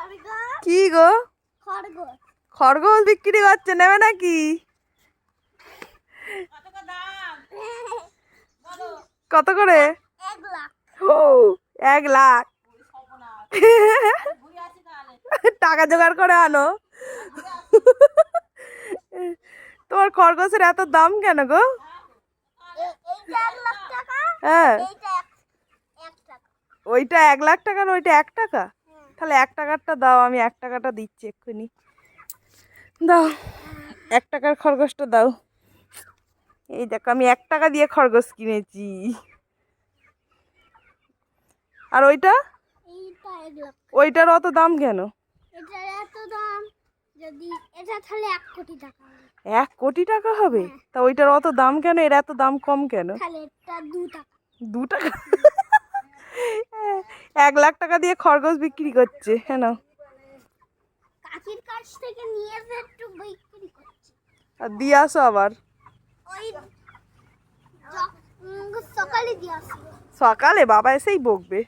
খরগোশ। কি গো? খরগোশ। খরগোশ বিক্রি করছে নেবে নাকি? কত করে এক লাখ। ও এক লাখ। টাকা জোগাড় করে আনো। তোমার খরগোশের এত দাম কেন গো? টাকা? হ্যাঁ। টাকা। ওইটা এক লাখ টাকার ওইটা এক টাকা? তাহলে এক টাকারটা দাও আমি এক টাকাটা দিচ্ছি এক্ষুনি। দাও এক টাকার খরগোশটা দাও। এই দেখো আমি এক টাকা দিয়ে খরগোশ কিনেছি। আর ওইটা? ওইটার অত দাম কেন? এক কোটি টাকা হবে। হবে? তা ওইটার অত দাম কেন? এর এত দাম কম কেন? দু টাকা? এক লাখ টাকা দিয়ে খরগোশ বিক্রি করছে হ্যাঁ না কাকির কাছ থেকে নিয়ে একটু বিক্রি করছি। আর দিয়ে আসো আবার। ওই সকালে দিয়ে আসব সকালে বাবা এসেই বকবে।